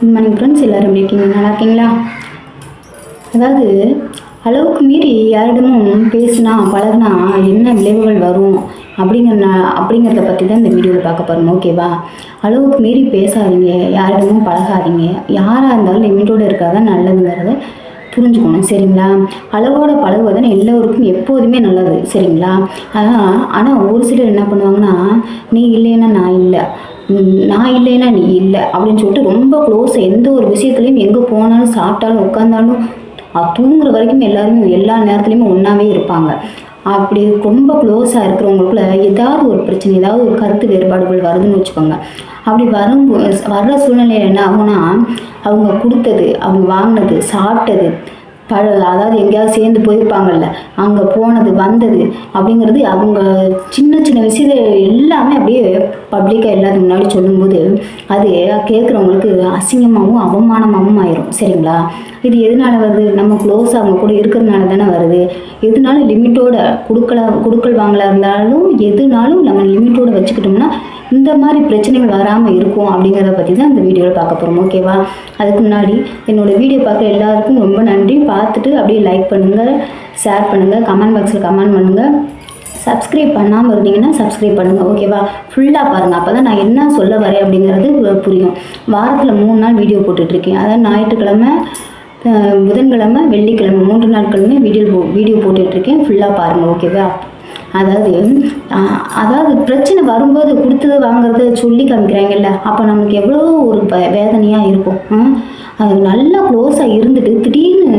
Good morning friends எல்லோரும் எப்படி இருக்கீங்க நல்லா இருக்கீங்களா? அதாவது அளவுக்கு மீறி யாரிடமும் பேசினா பழகுனா என்ன விளைவுகள் வரும்? அப்படிங்கிற அப்படிங்கிறத பற்றி தான் இந்த வீடியோவில் பார்க்க போகிறோம் ஓகேவா அளவுக்கு மீறி பேசாதீங்க. யாரிடமும் பழகாதீங்க. யாராக இருந்தாலும் லிமிட்டோடு இருக்காதான் நல்லதுங்கிறத புரிஞ்சுக்கணும். சரிங்களா? அளவோட பழகுவதுன்னு எல்லோருக்கும் எப்போதுமே நல்லது. சரிங்களா? ஆனால் ஆனால் ஒரு சிலர் என்ன பண்ணுவாங்கன்னா நீ இல்லைன்னா நான் இல்லை. நான் இல்லைன்னா நீ இல்லை அப்படின்னு சொல்லிட்டு ரொம்ப க்ளோஸ் எந்த ஒரு விஷயத்துலையும் எங்கே போனாலும் சாப்பிட்டாலும் உட்காந்தாலும் தூங்குற வரைக்கும் எல்லாருமே எல்லா நேரத்துலையுமே ஒன்றாவே இருப்பாங்க. அப்படி ரொம்ப க்ளோஸாக இருக்கிறவங்களுக்குள்ள ஏதாவது ஒரு பிரச்சனை ஏதாவது ஒரு கருத்து வேறுபாடுகள் வருதுன்னு வச்சுக்கோங்க. அப்படி வரும் வர்ற சூழ்நிலையில் என்ன ஆகும்னா அவங்க கொடுத்தது அவங்க வாங்கினது சாப்பிட்டது பழ அதாவது எங்கேயாவது சேர்ந்து போயிருப்பாங்கல்ல அங்கே போனது வந்தது அப்படிங்கிறது அவங்க சின்ன சின்ன விஷயத்தை எல்லாமே அப்படியே பப்ளிக்காக எல்லாத்துக்கு முன்னாடி சொல்லும்போது அது கேட்குறவங்களுக்கு அசிங்கமாகவும் அவமானமாகவும் ஆயிரும். சரிங்களா? இது எதனால வருது? நம்ம க்ளோஸ் அவங்க கூட இருக்கிறதுனால தானே வருது. எதுனாலும் லிமிட்டோட கொடுக்கல கொடுக்கல் வாங்கலாக இருந்தாலும் எதுனாலும் நம்ம லிமிட்டோட வச்சுக்கிட்டோம்னா இந்த மாதிரி பிரச்சனைகள் வராமல் இருக்கும் அப்படிங்கிறத பற்றி தான் இந்த வீடியோவில் பார்க்க போகிறோம் ஓகேவா அதுக்கு முன்னாடி என்னோடய வீடியோ பார்க்குற எல்லாருக்கும் ரொம்ப நன்றி. பார்த்துட்டு அப்படியே லைக் பண்ணுங்கள் ஷேர் பண்ணுங்கள் கமெண்ட் பாக்ஸில் கமெண்ட் பண்ணுங்கள் சப்ஸ்கிரைப் பண்ணாமல் இருந்தீங்கன்னா சப்ஸ்கிரைப் பண்ணுங்கள் ஓகேவா ஃபுல்லாக பாருங்கள் அப்போ தான் நான் என்ன சொல்ல வரேன் அப்படிங்கிறது புரியும். வாரத்தில் மூணு நாள் வீடியோ போட்டுட்ருக்கேன் அதாவது ஞாயிற்றுக்கிழமை புதன்கிழமை வெள்ளிக்கிழமை மூன்று நாட்களுமே வீடியோ போ வீடியோ போட்டுட்ருக்கேன் ஃபுல்லாக பாருங்கள் ஓகேவா அதாவது அதாவது பிரச்சனை வரும்போது கொடுத்தது வாங்குறது சொல்லி காமிக்கிறாங்கல்ல அப்போ நமக்கு எவ்வளோ ஒரு வேதனையாக இருக்கும். அது நல்லா க்ளோஸாக இருந்துட்டு திடீர்னு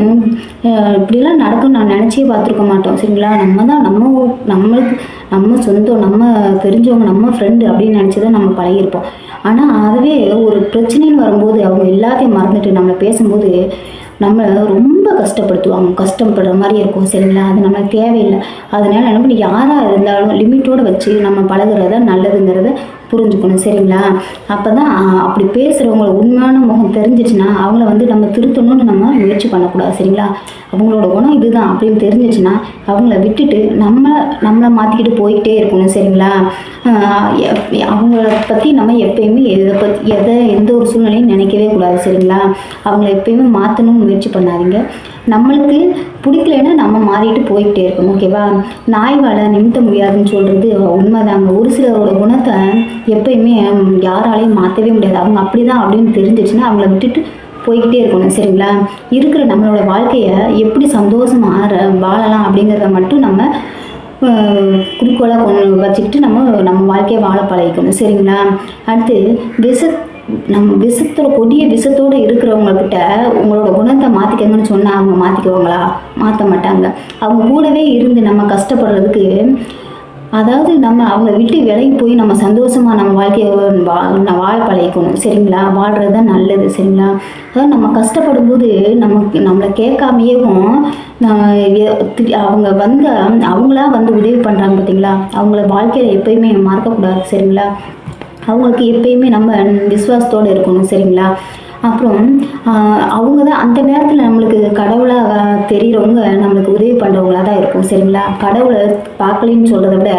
இப்படிலாம் நடக்கும் நான் நினச்சே பார்த்துருக்க மாட்டோம் சரிங்களா? நம்ம தான் நம்ம நம்மளுக்கு நம்ம சொந்தம் நம்ம தெரிஞ்சவங்க நம்ம ஃப்ரெண்டு அப்படின்னு நினச்சி தான் நம்ம பழகியிருப்போம். ஆனால் அதுவே ஒரு பிரச்சனைன்னு வரும்போது அவங்க எல்லாத்தையும் மறந்துட்டு நம்மளை பேசும்போது நம்ம ரொம்ப கஷ்டப்படுத்துவாங்க. கஷ்டப்படுற மாதிரி இருக்கும் சரிங்களா? அது நம்மளுக்கு தேவையில்லை. அதனால நம்ம பண்ணி யாராக இருந்தாலும் லிமிட்டோடு வச்சு நம்ம பழகுறத நல்லதுங்கிறத புரிஞ்சுக்கணும் சரிங்களா? அப்போ தான் அப்படி பேசுகிறவங்கள உண்மையான முகம் தெரிஞ்சிச்சுன்னா அவங்கள வந்து நம்ம திருத்தணும்னு நம்ம முயற்சி பண்ணக்கூடாது சரிங்களா? அவங்களோட குணம் இதுதான் அப்படின்னு தெரிஞ்சிச்சுன்னா அவங்கள விட்டுட்டு நம்ம நம்மளை மாற்றிக்கிட்டு போய்கிட்டே இருக்கணும் சரிங்களா? எப்- அவங்கள பற்றி நம்ம எப்பயுமே எதை பற்றி எதை எந்த ஒரு சூழ்நிலையும் நினைக்கவே கூடாது சரிங்களா? அவங்கள எப்பயுமே மாற்றணும்னு முயற்சி பண்ணாதீங்க. நம்மளுக்கு பிடிக்கலைன்னா நம்ம மாறிட்டு போய்கிட்டே இருக்கணும் ஓகேவா? நாய் வாழ நிமித்த முடியாதுன்னு சொல்கிறது உண்மைதாங்க. ஒரு சிலரோட குணத்தை எப்பயுமே யாராலையும் மாற்றவே முடியாது. அவங்க அப்படி தான் அப்படின்னு தெரிஞ்சிச்சுன்னா அவங்கள விட்டுட்டு போய்கிட்டே இருக்கணும் சரிங்களா? இருக்கிற நம்மளோட வாழ்க்கையை எப்படி சந்தோஷமாக வாழலாம் அப்படிங்கிறத மட்டும் நம்ம குறிக்கோளாக கொண்டு வச்சுக்கிட்டு நம்ம நம்ம வாழ்க்கையை வாழ பழகிக்கணும் சரிங்களா? அடுத்து விச நம்ம விஷத்தோட கொடிய விஷத்தோடு இருக்கிறவங்கக்கிட்ட உங்களோட குணத்தை மாற்றிக்கங்கன்னு சொன்னால் அவங்க மாற்றிக்குவாங்களா மாற்ற மாட்டாங்க. அவங்க கூடவே இருந்து நம்ம கஷ்டப்படுறதுக்கு அதாவது நம்ம அவங்கள விட்டு விலகி போய் நம்ம சந்தோஷமாக நம்ம வாழ்க்கையை வா வாழ பழகிக்கணும். சரிங்களா? வாழ்கிறது தான் நல்லது சரிங்களா? அதாவது நம்ம கஷ்டப்படும் போது நமக்கு நம்மளை கேட்காமையேவும் அவங்க வந்து அவங்களா வந்து உதவி பண்ணுறாங்க பார்த்தீங்களா அவங்கள வாழ்க்கையில் எப்பயுமே மறக்கக்கூடாது சரிங்களா? அவங்களுக்கு எப்பயுமே நம்ம விசுவாசத்தோடு இருக்கணும் சரிங்களா? அப்புறம் அவங்க தான் அந்த நேரத்தில் நம்மளுக்கு கடவுளாக தெரிகிறவங்க நம்மளுக்கு உதவி பண்ணுறவங்களா தான் இருக்கும் சரிங்களா? கடவுளை பார்க்கலன்னு சொல்கிறத விட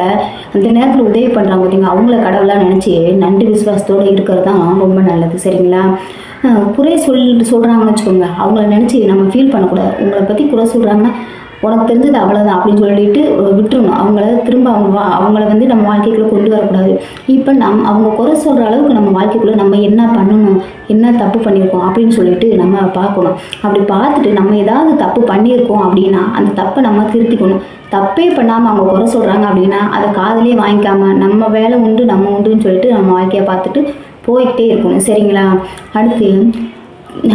அந்த நேரத்தில் உதவி பண்ணுறாங்க பார்த்தீங்க அவங்கள கடவுளாக நினச்சி நன்றி விசுவாசத்தோடு இருக்கிறது தான் ரொம்ப நல்லது சரிங்களா? குறை சொல் சொல்கிறாங்கன்னு வச்சுக்கோங்க அவங்கள நினச்சி நம்ம ஃபீல் பண்ணக்கூடாது. உங்களை பற்றி குறை சொல்கிறாங்கன்னா உனக்கு தெரிஞ்சது அவ்வளோதான் அப்படின்னு சொல்லிட்டு விட்டுருணும் அவங்கள திரும்ப அவங்க வா- அவங்கள வந்து நம்ம வாழ்க்கைக்குள்ளே கொண்டு வரக்கூடாது. இப்போ நம் அவங்க குறை சொல்கிற அளவுக்கு நம்ம வாழ்க்கைக்குள்ளே நம்ம என்ன பண்ணணும்? தப்பு பண்ணியிருக்கோம் அப்படின்னு சொல்லிட்டு நம்ம பார்க்கணும். அப்படி பார்த்துட்டு நம்ம ஏதாவது தப்பு பண்ணியிருக்கோம் அப்படின்னா அந்த தப்பை நம்ம திருத்திக்கணும். தப்பே பண்ணாமல் அவங்க குறை சொல்கிறாங்க அப்படின்னா அதை காதலே வாங்கிக்காம நம்ம வேலை உண்டு நம்ம உண்டுன்னு சொல்லிட்டு நம்ம வாழ்க்கையை பார்த்துட்டு போய்கிட்டே இருக்கணும். சரிங்களா? அடுத்து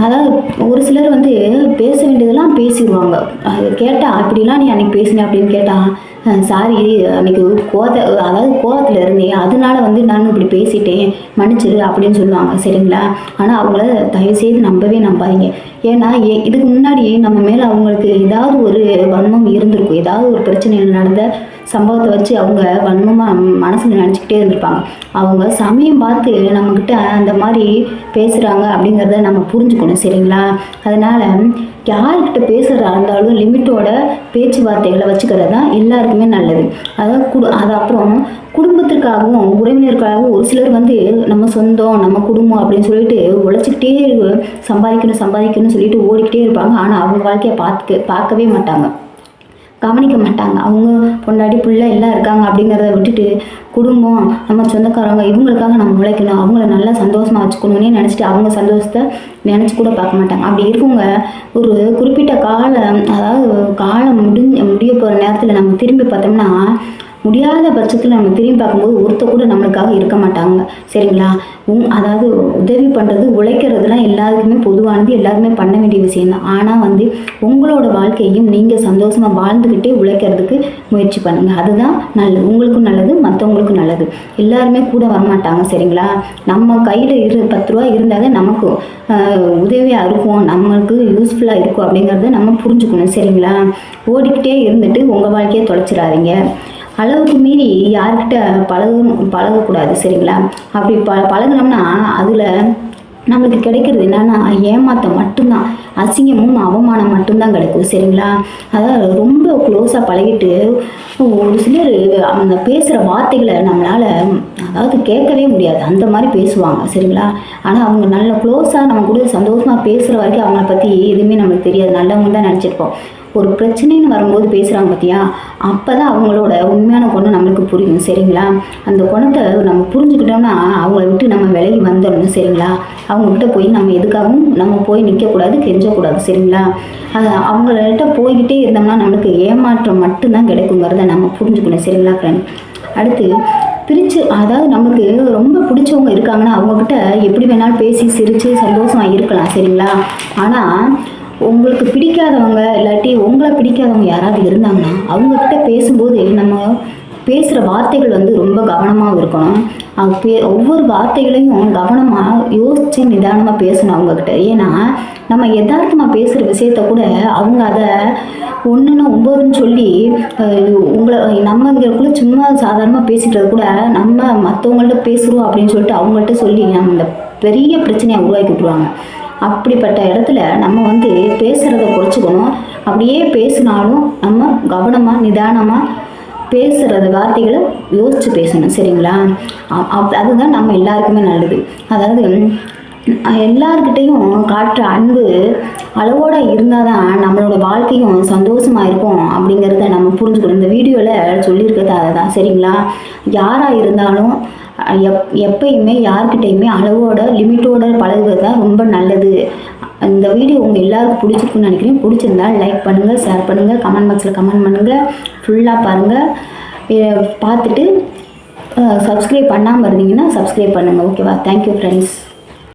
அதாவது ஒரு சிலர் வந்து பேச வேண்டியதெல்லாம் பேசிடுவாங்க. அது கேட்டால் அப்படிலாம் நீ அன்றைக்கி பேசினேன் அப்படின்னு கேட்டால் சாரி அன்னைக்கு கோத அதாவது கோவத்தில் இருந்தேன். அதனால வந்து நான் இப்படி பேசிட்டேன். மன்னிச்சிரு அப்படின்னு சொல்லுவாங்க. சரிங்களா? ஆனால் அவங்கள தயவுசெய்து நம்பவே நம்பாதீங்க. ஏன்னா ஏ- இதுக்கு முன்னாடி நம்ம மேலே அவங்களுக்கு ஏதாவது ஒரு வன்மம் இருந்திருக்கும். ஏதாவது ஒரு பிரச்சனை நடந்த சம்பவத்தை வச்சு அவங்க வன்மமாக மனசில் நினச்சிக்கிட்டே இருந்திருப்பாங்க. அவங்க சமயம் பார்த்து நம்மக்கிட்ட அந்த மாதிரி பேசுகிறாங்க அப்படிங்கிறத நம்ம புரிஞ்சுக்கணும். சரிங்களா? அதனால் யார்கிட்ட பேசுகிறதா இருந்தாலும் லிமிட்டோட பேச்சுவார்த்தைகளை வச்சுக்கிறது தான் எல்லாருக்கும் நல்லது. அதாவது குடு அது அப்புறம் குடும்பத்திற்காகவும் உறவினருக்காகவும் ஒரு சிலர் வந்து நம்ம சொந்தம் நம்ம குடும்பம் அப்படின்னு சொல்லிட்டு உழைச்சிக்கிட்டே சம்பாதிக்கணும் சம்பாதிக்கணும்னு சொல்லிட்டு ஓடிக்கிட்டே இருப்பாங்க. ஆனால் அவங்க வாழ்க்கையை பார்த்துக்க பார்க்கவே மாட்டாங்க. கவனிக்க மாட்டாங்க. அவங்க பொண்டாடி பிள்ளை எல்லாம் இருக்காங்க அப்படிங்கிறத விட்டுட்டு குடும்பம் நம்ம சொந்தக்காரங்க இவங்களுக்காக நம்ம உழைக்கணும். அவங்கள நல்லா சந்தோஷமாக வச்சுக்கணும்னே நினச்சிட்டு அவங்க சந்தோஷத்தை நினச்சி கூட பார்க்க மாட்டாங்க. அப்படி இருக்கவங்க ஒரு குறிப்பிட்ட காலம் அதாவது காலம் முடிஞ்ச முடிய போகிற நேரத்தில் நம்ம திரும்பி பார்த்தோம்னா முடியாத பட்சத்தில் நம்ம திரும்பி பார்க்கும்போது ஒருத்தர் கூட நம்மளுக்காக இருக்க மாட்டாங்க. சரிங்களா? உங் அதாவது உதவி பண்ணுறது உழைக்கிறதுலாம் எல்லாருக்குமே பொதுவானது எல்லாருமே பண்ண வேண்டிய விஷயம் தான். ஆனால் வந்து உங்களோட வாழ்க்கையும் நீங்கள் சந்தோஷமாக வாழ்ந்துக்கிட்டே உழைக்கிறதுக்கு முயற்சி பண்ணுங்கள் அதுதான் நல்லது. உங்களுக்கும் நல்லது மற்றவங்களுக்கும் நல்லது. எல்லாருமே கூட வரமாட்டாங்க சரிங்களா? நம்ம கையில் இரு பத்து ரூபா இருந்தாலே நமக்கு உதவியாக இருக்கும் நம்மளுக்கு யூஸ்ஃபுல்லாக இருக்கும் அப்படிங்கிறத நம்ம புரிஞ்சுக்கணும் சரிங்களா? ஓடிக்கிட்டே இருந்துட்டு உங்கள் வாழ்க்கையை தொலைச்சிடாதீங்க. அளவுக்கு மீறி யார்கிட்ட பழகணும் பழகக்கூடாது சரிங்களா? அப்படி ப பழகுனோம்னா அதில் நம்மளுக்கு கிடைக்கிறது என்னன்னா ஏமாத்தம் மட்டும்தான். அசிங்கமும் அவமானம் மட்டும்தான் கிடைக்கும் சரிங்களா? அதாவது ரொம்ப க்ளோஸாக பழகிட்டு ஒரு சிலர் அந்த பேசுகிற வார்த்தைகளை நம்மளால் அதாவது கேட்கவே முடியாது. அந்த மாதிரி பேசுவாங்க சரிங்களா? ஆனால் அவங்க நல்ல க்ளோஸாக நம்ம கூட சந்தோஷமாக பேசுகிற வரைக்கும் அவங்கள பற்றி எதுவுமே நம்மளுக்கு தெரியாது. நல்லவங்க தான் நினச்சிருப்போம். ஒரு பிரச்சனைன்னு வரும்போது பேசுகிறாங்க பார்த்தியா அப்போ தான் அவங்களோட உண்மையான குணம் நம்மளுக்கு புரியும் சரிங்களா? அந்த குணத்தை நம்ம புரிஞ்சுக்கிட்டோம்னா அவங்கள விட்டு நம்ம விலகி வந்துடணும் சரிங்களா? அவங்கக்கிட்ட போய் நம்ம எதுக்காகவும் நம்ம போய் நிற்கக்கூடாது கெஞ்சக்கூடாது சரிங்களா? அது அவங்கள்ட்ட போய்கிட்டே இருந்தோம்னா நம்மளுக்கு ஏமாற்றம் மட்டும்தான் கிடைக்குங்கிறத நம்ம புரிஞ்சுக்கணும் சரிங்களா ஃப்ரெண்ட் அடுத்து பிரித்து அதாவது நமக்கு ரொம்ப பிடிச்சவங்க இருக்காங்கன்னா அவங்கக்கிட்ட எப்படி வேணாலும் பேசி சிரித்து சந்தோஷமாக இருக்கலாம் சரிங்களா? ஆனால் உங்களுக்கு பிடிக்காதவங்க இல்லாட்டி உங்களை பிடிக்காதவங்க யாராவது இருந்தாங்கன்னா அவங்கக்கிட்ட பேசும்போது நம்ம பேசுகிற வார்த்தைகள் வந்து ரொம்ப கவனமாக இருக்கணும். அவங்க பே ஒவ்வொரு வார்த்தைகளையும் கவனமாக யோசித்து நிதானமாக பேசணும் அவங்கக்கிட்ட ஏன்னா நம்ம யதார்த்தமாக பேசுகிற விஷயத்த கூட அவங்க அதை ஒன்றுன்னு ஒம்போதுன்னு சொல்லி உங்களை நம்ம கூட சும்மா சாதாரணமாக பேசிக்கிறது கூட நம்ம மற்றவங்கள்ட்ட பேசுகிறோம் அப்படின்னு சொல்லிட்டு அவங்கள்ட்ட சொல்லி நம்ம இந்த பெரிய பிரச்சனையை உருவாக்கி விட்ருவாங்க அப்படிப்பட்ட இடத்துல நம்ம வந்து பேசுகிறத குறைச்சிக்கணும். அப்படியே பேசினாலும் நம்ம கவனமாக நிதானமாக பேசுகிறது வார்த்தைகளை யோசித்து பேசணும். சரிங்களா? அப் அதுதான் நம்ம எல்லாருக்குமே நல்லது. அதாவது எல்லார்கிட்டேயும் காட்டுற அன்பு அளவோடு இருந்தால் தான் நம்மளோட வாழ்க்கையும் சந்தோஷமாக இருக்கும் அப்படிங்கிறத நம்ம புரிஞ்சுக்கணும். இந்த வீடியோவில் சொல்லியிருக்கிறது அதை தான் சரிங்களா? யாராக இருந்தாலும் எப் எப்பயுமே யார்கிட்டையுமே அளவோட லிமிட்டோட பழகுவது தான் ரொம்ப நல்லது. இந்த வீடியோ உங்கள் எல்லாருக்கும் பிடிச்சிருக்குன்னு நினைக்கிறேன். பிடிச்சிருந்தா லைக் பண்ணுங்கள் ஷேர் பண்ணுங்கள் கமெண்ட் பாக்ஸில் கமெண்ட் பண்ணுங்கள் ஃபுல்லாக பாருங்கள் பார்த்துட்டு சப்ஸ்கிரைப் பண்ணாமல் இருந்தீங்கன்னா சப்ஸ்கிரைப் பண்ணுங்கள் ஓகேவா தேங்க்யூ ஃப்ரெண்ட்ஸ்